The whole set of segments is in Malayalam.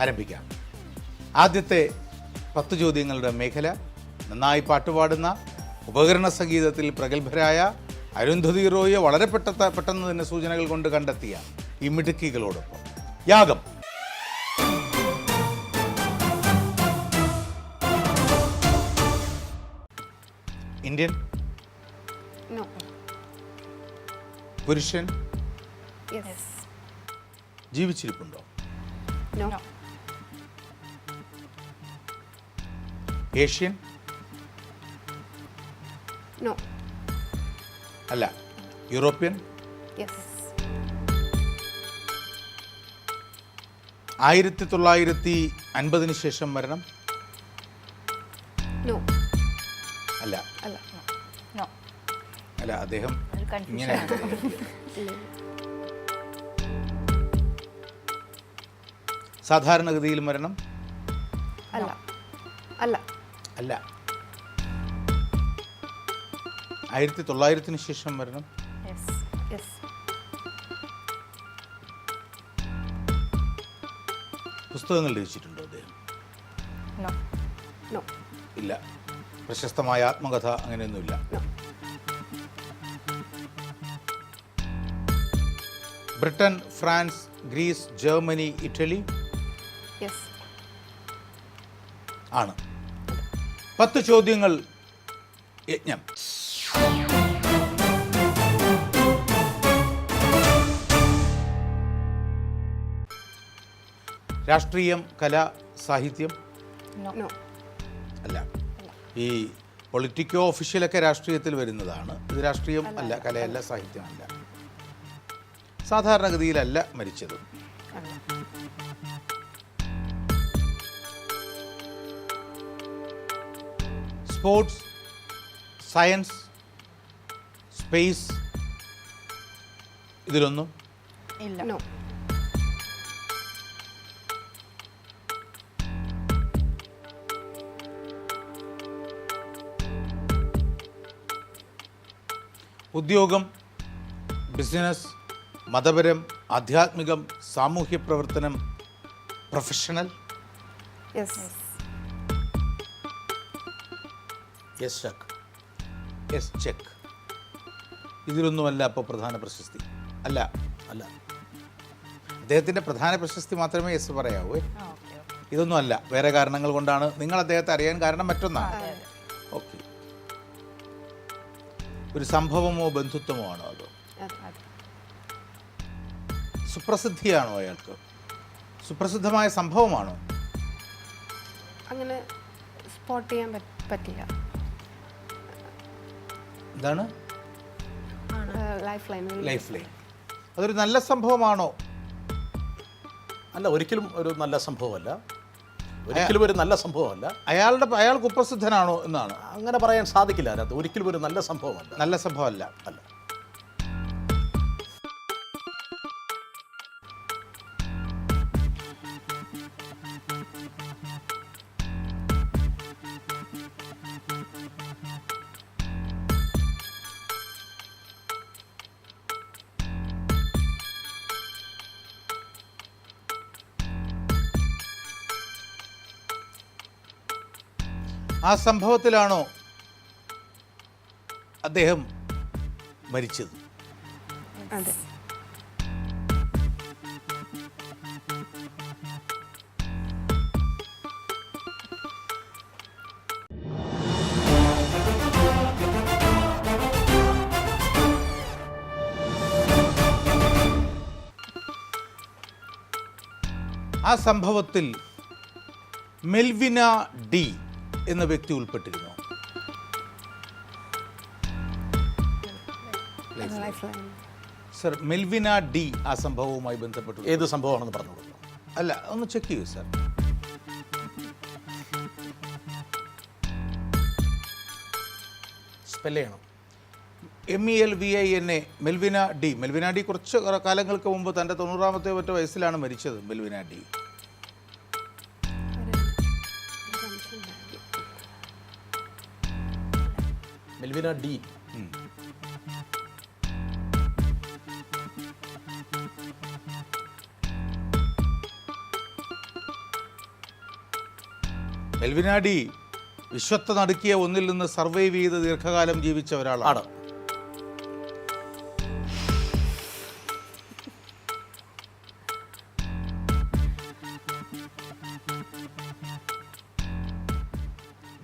ആരംഭിക്കാം ആദ്യത്തെ പത്ത് ചോദ്യങ്ങളുടെ മേഖല നന്നായി പാട്ടുപാടുന്ന ഉപകരണ സംഗീതത്തിൽ പ്രഗത്ഭരായ അരുന്ധതി റോയെ വളരെ പെട്ട പെട്ടെന്ന് തന്നെ സൂചനകൾ കൊണ്ട് കണ്ടെത്തിയ ഈ മിടുക്കികളോടൊപ്പം യാഗം ഇന്ത്യൻ. പുരുഷൻ. ജീവിച്ചിരിപ്പുണ്ടോ? No. Asian No. അല്ല യൂറോപ്യൻ Yes. ആയിരത്തി തൊള്ളായിരത്തി അൻപതിന് ശേഷം മരണം? No. അല്ല. അല്ല. അദ്ദേഹം ഇങ്ങനെ സാധാരണഗതിയിൽ മരണം? അല്ല. അല്ല. അല്ല. ആയിരത്തി തൊള്ളായിരത്തിന് ശേഷം മരണം? പുസ്തകങ്ങൾ രചിച്ചിട്ടുണ്ടോ അദ്ദേഹം? ഇല്ല. പ്രശസ്തമായ ആത്മകഥ അങ്ങനെയൊന്നുമില്ല. Britain France Greece Germany Italy ആണ്. പത്ത് ചോദ്യങ്ങൾ യജ്ഞം. രാഷ്ട്രീയം കല സാഹിത്യം? അല്ല. ഈ പൊളിറ്റിക്കോ ഒഫീഷ്യലൊക്കെ രാഷ്ട്രീയത്തിൽ വരുന്നതാണ്. ഇത് രാഷ്ട്രീയം അല്ല. കലയല്ല സാഹിത്യമല്ല. സാധാരണഗതിയിലല്ല മരിച്ചത്. സ്പോർട്സ് സയൻസ് സ്പേസ് ഇതിലൊന്നും? ഇല്ല. നോ ഉദ്യോഗം ബിസിനസ് മതപരം ആധ്യാത്മികം സാമൂഹ്യ പ്രവർത്തനം professional yes yes check yes check ഇതിലൊന്നുമല്ല അപ്പോൾ പ്രധാന പ്രശസ്തി. അല്ല അല്ല. അദ്ദേഹത്തിന്റെ പ്രധാന പ്രശസ്തി മാത്രമേ യെസ് പറയാവൂ. ഇതൊന്നും അല്ല വേറെ കാരണങ്ങൾ കൊണ്ടാണ് നിങ്ങൾ അദ്ദേഹത്തെ അറിയാൻ കാരണം മറ്റൊന്നാണ്. ഓക്കെ. ഒരു സംഭവമോ ബന്ധുത്വമോ ആണോ അതോ? സുപ്രസിദ്ധിയാണോ അയാൾക്ക്? സുപ്രസിദ്ധമായ സംഭവമാണോ? അങ്ങനെ സ്പോട്ട് ചെയ്യാൻ പറ്റില്ല. ലൈനിൽ ലൈഫ് ലൈൻ അതൊരു നല്ല സംഭവമാണോ? അല്ല ഒരിക്കലും ഒരു നല്ല സംഭവമല്ല. ഒരിക്കലും ഒരു നല്ല സംഭവമല്ല. അയാളുടെ അയാൾ കുപ്രസിദ്ധനാണോ എന്നാണ്. അങ്ങനെ പറയാൻ സാധിക്കില്ല അതിനകത്ത്. ഒരിക്കലും ഒരു നല്ല സംഭവമല്ല. നല്ല സംഭവമല്ല. അല്ല. ആ സംഭവത്തിലാണോ അദ്ദേഹം മരിച്ചത്? ആ സംഭവത്തിൽ മെൽവിന ഡി എന്ന വ്യക്തി ഉൾപ്പെട്ടിരുന്നു? സർ മെൽവിന ഡി ആ സംഭവവുമായി ബന്ധപ്പെട്ടു ഏത് സംഭവമാണെന്ന് പറഞ്ഞു അല്ല ഒന്ന് ചെക്ക് ചെയ്യൂ സർ. സ്പെല്ല് ചെയ്യണം. M E L V I N A Melvina D. Melvina D കുറച്ച് കാലങ്ങൾക്ക് മുമ്പ് തന്റെ തൊണ്ണൂറാമത്തെ മറ്റോ വയസ്സിലാണ് മരിച്ചത് Melvina D. Melvina D. Melvina D വിശ്വത്തെ നടുക്കിയ ഒന്നിൽ നിന്ന് സർവൈവ് ചെയ്ത് ദീർഘകാലം ജീവിച്ച ഒരാളാണ്.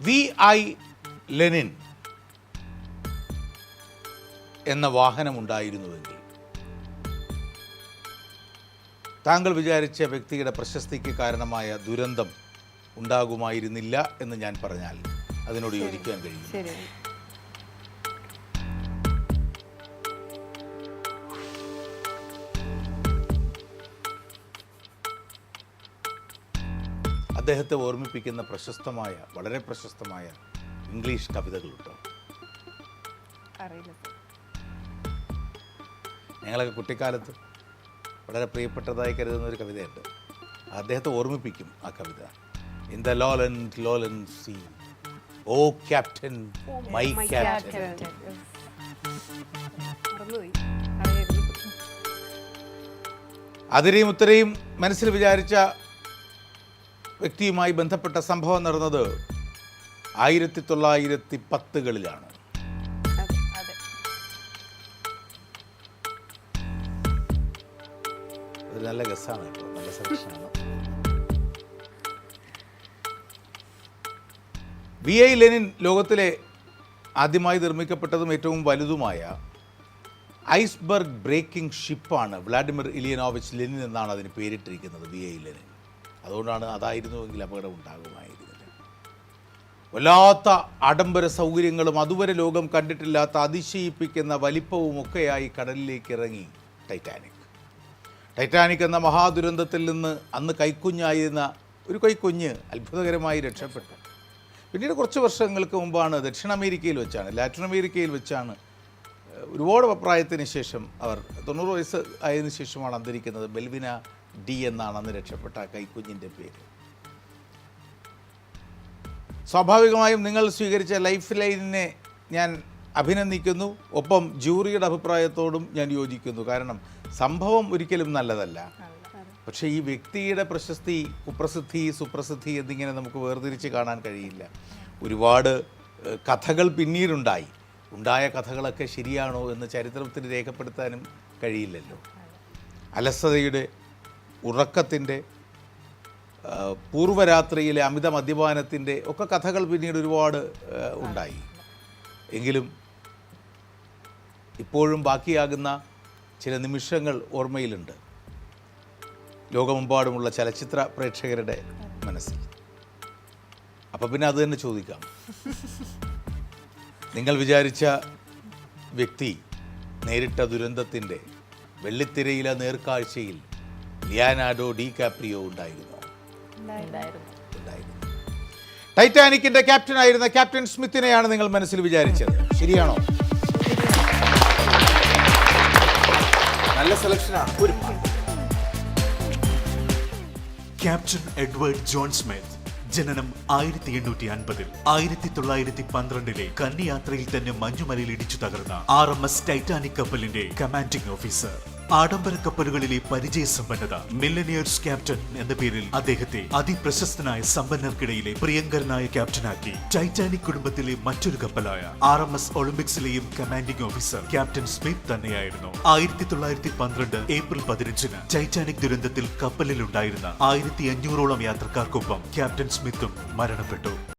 V I Lenin. എന്ന വാഹനമുണ്ടായിരുന്നുവെങ്കിൽ. താങ്കൾ വിചാരിച്ച വ്യക്തിയുടെ പ്രശസ്തിക്ക് കാരണമായ ദുരന്തം ഉണ്ടാകുമായിരുന്നില്ല എന്ന് ഞാൻ പറഞ്ഞാൽ അതിനോട് യോജിക്കാൻ കഴിയും അദ്ദേഹത്തെ ഓർമ്മിപ്പിക്കുന്ന പ്രശസ്തമായ വളരെ പ്രശസ്തമായ ഇംഗ്ലീഷ് കവിതകളുണ്ടോ? അറിയില്ല ഞങ്ങളൊക്കെ കുട്ടിക്കാലത്ത് വളരെ പ്രിയപ്പെട്ടതായി കരുതുന്ന ഒരു കവിതയുണ്ട്. അദ്ദേഹത്തെ ഓർമ്മിപ്പിക്കും ആ കവിത. In the alone alone sea O captain my captain അതിരെയും ഉത്തരയും മനസ്സിൽ വിചാരിച്ച വ്യക്തിയുമായി ബന്ധപ്പെട്ട സംഭവം നടന്നത് ആയിരത്തി തൊള്ളായിരത്തി പത്തുകളിലാണ്. നല്ല ഗസ്സാണ് കേട്ടോ. നല്ല സെലക്ഷനാണ് വി ഐ ലെനിൻ ലോകത്തിലെ ആദ്യമായി നിർമ്മിക്കപ്പെട്ടതും ഏറ്റവും വലുതുമായ ഐസ്ബർഗ് ബ്രേക്കിംഗ് ഷിപ്പാണ് വ്ളാഡിമിർ ഇലിയനോവിച്ച് ലെനിൻ എന്നാണ് അതിന് പേരിട്ടിരിക്കുന്നത് വി ഐ ലെനിൻ. അതുകൊണ്ടാണ് അതായിരുന്നുവെങ്കിൽ അപകടം ഉണ്ടാകുമായിരുന്നില്ല വല്ലാത്ത ആഡംബര സൗകര്യങ്ങളും അതുവരെ ലോകം കണ്ടിട്ടില്ലാത്ത അതിശയിപ്പിക്കുന്ന വലിപ്പവും ഒക്കെയായി കടലിലേക്ക് ഇറങ്ങി ടൈറ്റാനിക്. ടൈറ്റാനിക് എന്ന മഹാദുരന്തത്തിൽ നിന്ന് അന്ന് കൈക്കുഞ്ഞായിരുന്ന ഒരു കൈക്കുഞ്ഞ് അത്ഭുതകരമായി രക്ഷപ്പെട്ടു. പിന്നീട് കുറച്ച് വർഷങ്ങൾക്ക് മുമ്പാണ് ദക്ഷിണ അമേരിക്കയിൽ വെച്ചാണ് ലാറ്റിൻ അമേരിക്കയിൽ വെച്ചാണ് ഒരുപാട് അഭിപ്രായത്തിന് ശേഷം അവർ തൊണ്ണൂറ് വയസ്സ് ആയതിനു ശേഷമാണ് അന്തരിക്കുന്നത് ബെൽവിന ഡി എന്നാണ് അന്ന് രക്ഷപ്പെട്ട കൈക്കുഞ്ഞിന്റെ പേര്. സ്വാഭാവികമായും നിങ്ങൾ സ്വീകരിച്ച ലൈഫ് ലൈനിനെ ഞാൻ അഭിനന്ദിക്കുന്നു. ഒപ്പം ജൂറിയുടെ അഭിപ്രായത്തോടും ഞാൻ യോജിക്കുന്നു. കാരണം സംഭവം ഒരിക്കലും നല്ലതല്ല. പക്ഷേ ഈ വ്യക്തിയുടെ പ്രശസ്തി കുപ്രസിദ്ധി സുപ്രസിദ്ധി എന്നിങ്ങനെ നമുക്ക് വേർതിരിച്ച് കാണാൻ കഴിയില്ല. ഒരുപാട് കഥകൾ പിന്നീടുണ്ടായി. ഉണ്ടായ കഥകളൊക്കെ ശരിയാണോ എന്ന് ചരിത്രത്തിൽ രേഖപ്പെടുത്താനും കഴിയില്ലല്ലോ. അലസതയുടെ ഉറക്കത്തിന്റെ പൂർവരാത്രിയിലെ അമിത മദ്യപാനത്തിന്റെ ഒക്കെ കഥകൾ പിന്നീട് ഒരുപാട് ഉണ്ടായി. എങ്കിലും ഇപ്പോഴും ബാക്കിയാകുന്ന ചില നിമിഷങ്ങൾ ഓർമ്മയിലുണ്ട്. ലോകമെമ്പാടുമുള്ള ചലച്ചിത്ര പ്രേക്ഷകരുടെ മനസ്സിൽ. അപ്പം പിന്നെ അത് തന്നെ ചോദിക്കാം. നിങ്ങൾ വിചാരിച്ച വ്യക്തി നേരിട്ട ദുരന്തത്തിന്റെ വെള്ളിത്തിരയിലെ നേർക്കാഴ്ചയിൽ ലിയാനാഡോ ഡി കാപ്രിയോ ഉണ്ടായിരുന്നു. ടൈറ്റാനിക്കിന്റെ ക്യാപ്റ്റൻ ആയിരുന്ന ക്യാപ്റ്റൻ സ്മിത്തിനെയാണ് നിങ്ങൾ മനസ്സിൽ വിചാരിച്ചത്. ശരിയാണോ? നല്ല സെലക്ഷനാണ് ഒരു ക്യാപ്റ്റൻ എഡ്വേർഡ് ജോൺ സ്മിത്ത് ജനനം ആയിരത്തി എണ്ണൂറ്റി അൻപതിൽ ആയിരത്തി തൊള്ളായിരത്തി പന്ത്രണ്ടിലെ കന്നിയാത്രയിൽ തന്നെ മഞ്ഞുമലയിൽ ഇടിച്ചു തകർന്ന ആർ എം എസ് ടൈറ്റാനിക് കപ്പലിന്റെ കമാൻഡിംഗ് ഓഫീസർ ആഡംബര കപ്പലുകളിലെ പരിചയ സമ്പന്നത മില്ലനിയേഴ്സ് ക്യാപ്റ്റൻ എന്ന പേരിൽ അദ്ദേഹത്തെ അതിപ്രശസ്തനായ സമ്പന്നർക്കിടയിലെ പ്രിയങ്കരനായ ക്യാപ്റ്റനാക്കി. ടൈറ്റാനിക് കുടുംബത്തിലെ മറ്റൊരു കപ്പലായ ആർ എം എസ് ഒളിമ്പിക്സിലെയും കമാൻഡിംഗ് ഓഫീസർ ക്യാപ്റ്റൻ സ്മിത്ത് തന്നെയായിരുന്നു. ആയിരത്തി തൊള്ളായിരത്തി പന്ത്രണ്ട് ഏപ്രിൽ പതിനഞ്ചിന് ടൈറ്റാനിക് ദുരന്തത്തിൽ കപ്പലിലുണ്ടായിരുന്ന ആയിരത്തി അഞ്ഞൂറോളം യാത്രക്കാർക്കൊപ്പം ക്യാപ്റ്റൻ സ്മിത്തും മരണപ്പെട്ടു.